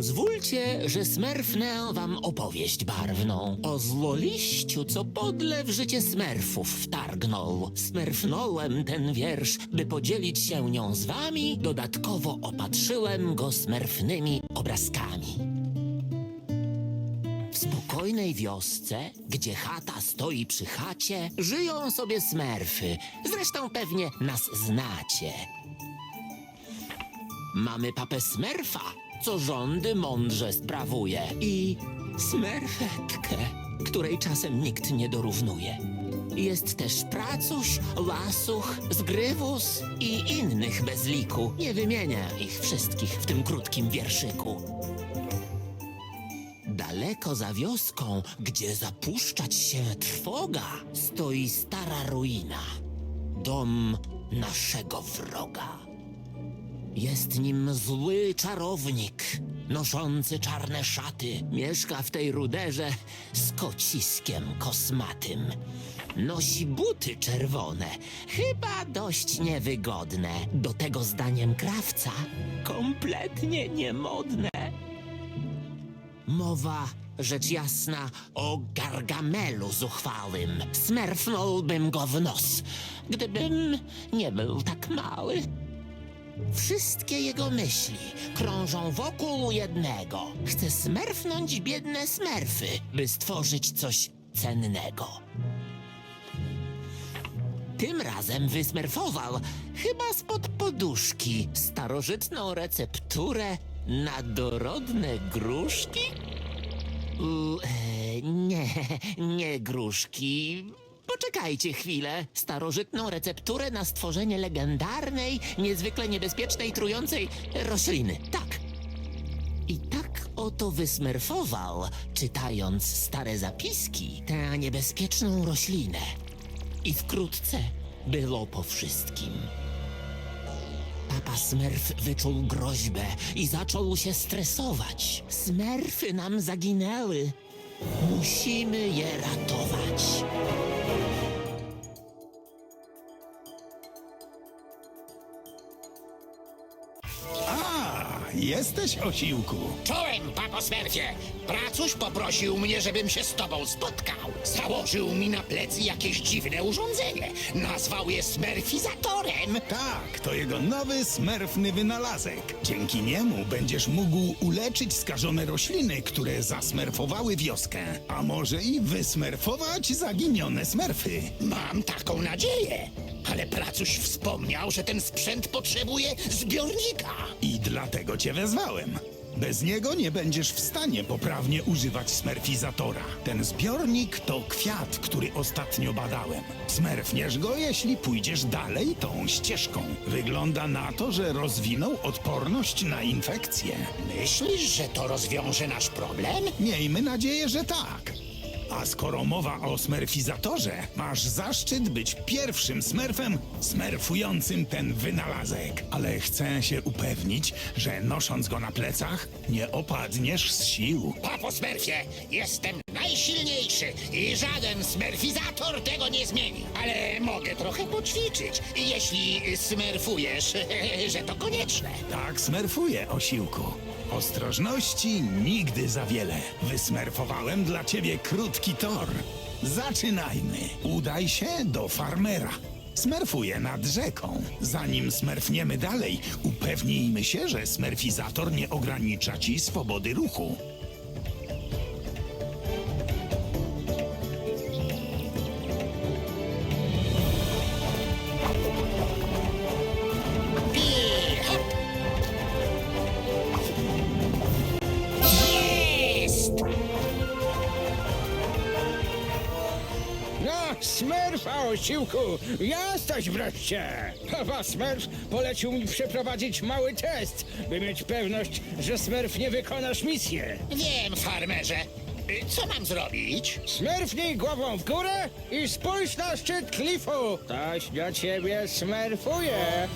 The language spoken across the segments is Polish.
Pozwólcie, że smerfnę wam opowieść barwną o złoliściu, co podle w życie smerfów wtargnął. Smerfnąłem ten wiersz, by podzielić się nią z wami, dodatkowo opatrzyłem go smerfnymi obrazkami. W spokojnej wiosce, gdzie chata stoi przy chacie, żyją sobie smerfy. Zresztą pewnie nas znacie. Mamy papę Smerfa, co rządy mądrze sprawuje. I Smerfetkę, której czasem nikt nie dorównuje. Jest też Pracuś, Lasuch, Zgrywus i innych bez liku. Nie wymienię ich wszystkich w tym krótkim wierszyku. Daleko za wioską, gdzie zapuszczać się trwoga, stoi stara ruina. Dom naszego wroga. Jest nim zły czarownik, noszący czarne szaty. Mieszka w tej ruderze z kociskiem kosmatym. Nosi buty czerwone, chyba dość niewygodne. Do tego zdaniem krawca kompletnie niemodne. Mowa, rzecz jasna, o Gargamelu zuchwałym. Smerfnąłbym go w nos, gdybym nie był tak mały. Wszystkie jego myśli krążą wokół jednego. Chce smerfnąć biedne smerfy, by stworzyć coś cennego. Tym razem wysmerfował, chyba spod poduszki, starożytną recepturę na dorodne gruszki? U, e, nie, nie gruszki. Poczekajcie chwilę. Starożytną recepturę na stworzenie legendarnej, niezwykle niebezpiecznej, trującej rośliny. Tak. I tak oto wysmerfował, czytając stare zapiski, tę niebezpieczną roślinę. I wkrótce było po wszystkim. Papa Smerf wyczuł groźbę i zaczął się stresować. Smerfy nam zaginęły. Musimy je ratować. Jesteś osiłku. Czołem, papo Smerfie! Pracuś poprosił mnie, żebym się z tobą spotkał. Założył mi na plecy jakieś dziwne urządzenie. Nazwał je smerfizatorem. Tak, to jego nowy smerfny wynalazek. Dzięki niemu będziesz mógł uleczyć skażone rośliny, które zasmerfowały wioskę. A może i wysmerfować zaginione smerfy. Mam taką nadzieję. Ale Pracuś wspomniał, że ten sprzęt potrzebuje zbiornika. I dlatego cię wezwałem. Bez niego nie będziesz w stanie poprawnie używać smerfizatora. Ten zbiornik to kwiat, który ostatnio badałem. Smerfniesz go, jeśli pójdziesz dalej tą ścieżką. Wygląda na to, że rozwinął odporność na infekcje. Myślisz, że to rozwiąże nasz problem? Miejmy nadzieję, że tak. A skoro mowa o smerfizatorze, masz zaszczyt być pierwszym smerfem smerfującym ten wynalazek. Ale chcę się upewnić, że nosząc go na plecach, nie opadniesz z sił. Papo Smerfie, jestem najsilniejszy i żaden smerfizator tego nie zmieni. Ale mogę trochę poćwiczyć, jeśli smerfujesz, że to konieczne. Tak smerfuję, osiłku. Ostrożności nigdy za wiele. Wysmerfowałem dla ciebie krótki tor. Zaczynajmy. Udaj się do farmera. Smerfuję nad rzeką. Zanim smerfniemy dalej, upewnijmy się, że smerfizator nie ogranicza ci swobody ruchu. Osiłku! Jesteś wreszcie! Papa Smurf polecił mi przeprowadzić mały test, by mieć pewność, że Smurf nie wykonasz misję. Wiem, farmerze. Y, Co mam zrobić? Smurfnij głową w górę i spójrz na szczyt klifu! Ktoś do ciebie smerfuje!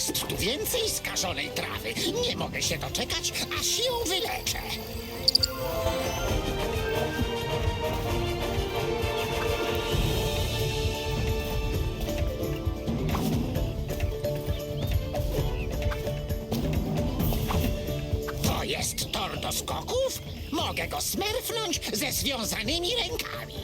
Jest tu więcej skażonej trawy. Nie mogę się doczekać, aż ją wyleczę. To jest tor do skoków? Mogę go smerfnąć ze związanymi rękami.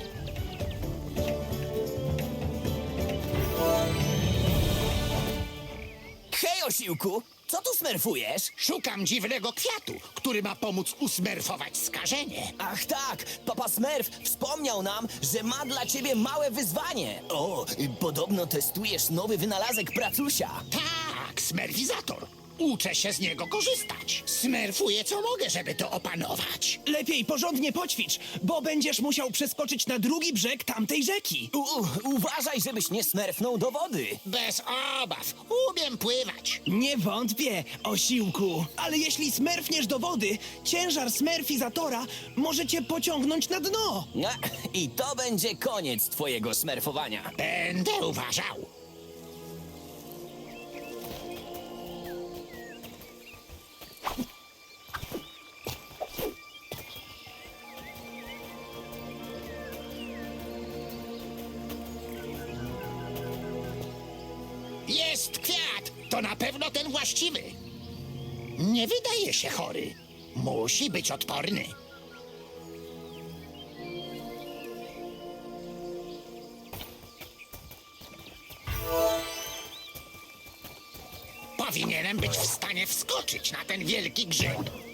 Co tu smerfujesz? Szukam dziwnego kwiatu, który ma pomóc usmerfować skażenie. Ach tak, papa Smurf wspomniał nam, że ma dla ciebie małe wyzwanie. O, y, podobno testujesz nowy wynalazek pracusia. Tak, smerfizator. Uczę się z niego korzystać. Smerfuję co mogę, żeby to opanować. Lepiej porządnie poćwicz, bo będziesz musiał przeskoczyć na drugi brzeg tamtej rzeki. U, u, uważaj, żebyś nie smerfnął do wody. Bez obaw, umiem pływać. Nie wątpię, osiłku, ale jeśli smerfniesz do wody, ciężar smerfizatora może cię pociągnąć na dno. No, I to będzie koniec twojego smerfowania. Będę uważał. To na pewno ten właściwy. Nie wydaje się chory. Musi być odporny. Powinienem być w stanie wskoczyć na ten wielki grzyb.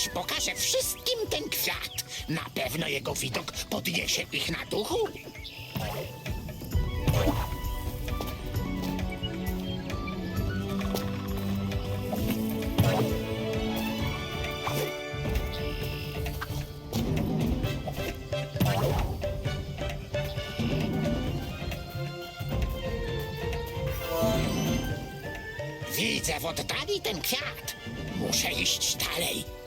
Aż pokażę wszystkim ten kwiat. Na pewno jego widok podniesie ich na duchu. Widzę w oddali ten kwiat. Muszę iść dalej.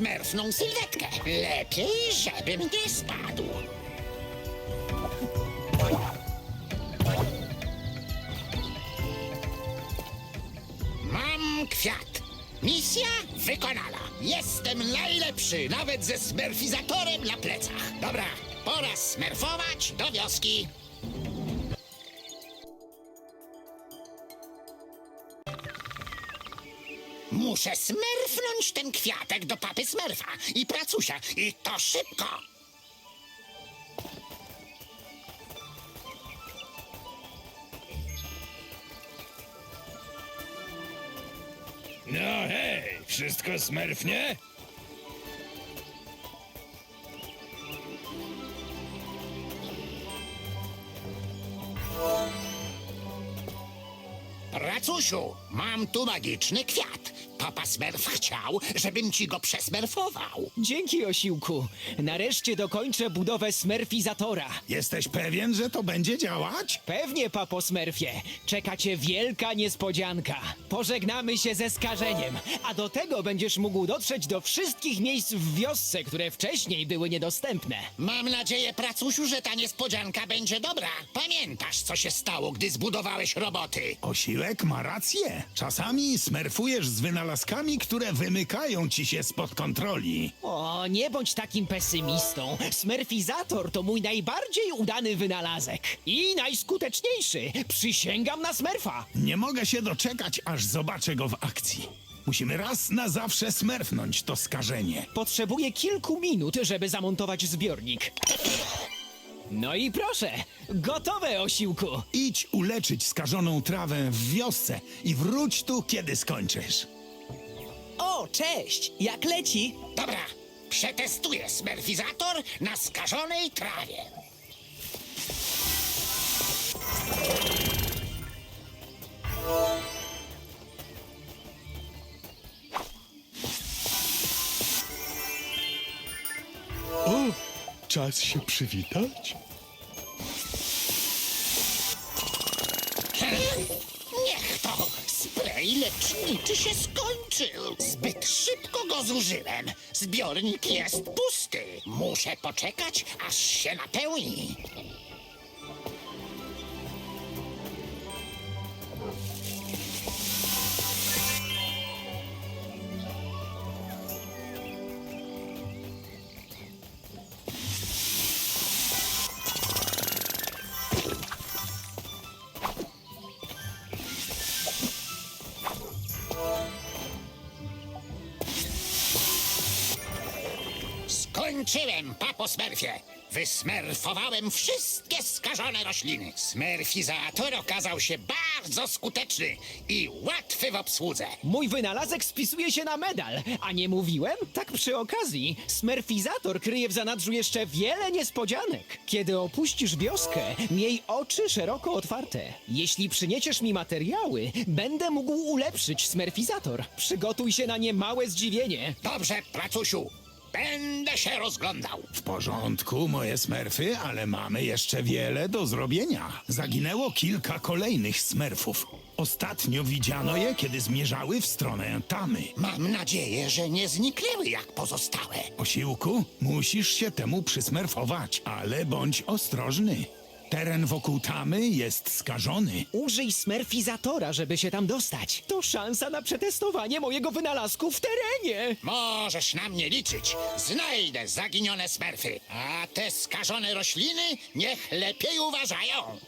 Smerfną sylwetkę. Lepiej, żebym nie spadł. Mam kwiat. Misja wykonana. Jestem najlepszy, nawet ze smerfizatorem na plecach. Dobra, pora smerfować do wioski. Muszę smerfnąć ten kwiatek do papy smerfa i pracusia. I to szybko. No hej, wszystko smerfnie? Pracusiu, mam tu magiczny kwiat. Papa Smerf chciał, żebym ci go przesmerfował. Dzięki, osiłku. Nareszcie dokończę budowę smerfizatora. Jesteś pewien, że to będzie działać? Pewnie, papo Smurfie, czeka cię wielka niespodzianka. Pożegnamy się ze skażeniem, a do tego będziesz mógł dotrzeć do wszystkich miejsc w wiosce, które wcześniej były niedostępne. Mam nadzieję, pracusiu, że ta niespodzianka będzie dobra. Pamiętasz, co się stało, gdy zbudowałeś roboty? Osiłku? Wilek ma rację. Czasami smerfujesz z wynalazkami, które wymykają ci się spod kontroli. O, nie bądź takim pesymistą. Smurfizator to mój najbardziej udany wynalazek. I najskuteczniejszy. Przysięgam na Smurfa. Nie mogę się doczekać, aż zobaczę go w akcji. Musimy raz na zawsze smerfnąć to skażenie. Potrzebuję kilku minut, żeby zamontować zbiornik. No i proszę, gotowe, osiłku. Idź uleczyć skażoną trawę w wiosce i wróć tu, kiedy skończysz. O, cześć! Jak leci? Dobra, przetestuję smerfizator na skażonej trawie. Czas się przywitać? Niech to spray leczniczy się skończył. Zbyt szybko go zużyłem. Zbiornik jest pusty. Muszę poczekać, aż się napełni. Skończyłem, papo Smurfie. Wysmerfowałem wszystkie skażone rośliny. Smerfizator okazał się bardzo skuteczny i łatwy w obsłudze. Mój wynalazek spisuje się na medal, a nie mówiłem? Tak przy okazji, smerfizator kryje w zanadrzu jeszcze wiele niespodzianek. Kiedy opuścisz wioskę, miej oczy szeroko otwarte. Jeśli przyniesiesz mi materiały, będę mógł ulepszyć smerfizator. Przygotuj się na niemałe zdziwienie. Dobrze, pracusiu. Będę się rozglądał. W porządku, moje smerfy, ale mamy jeszcze wiele do zrobienia. Zaginęło kilka kolejnych smerfów. Ostatnio widziano je, kiedy zmierzały w stronę tamy. Mam nadzieję, że nie zniknęły jak pozostałe. Osiłku, musisz się temu przysmerfować, ale bądź ostrożny. Teren wokół tamy jest skażony. Użyj smerfizatora, żeby się tam dostać. To szansa na przetestowanie mojego wynalazku w terenie. Możesz na mnie liczyć. Znajdę zaginione smerfy. A te skażone rośliny niech lepiej uważają.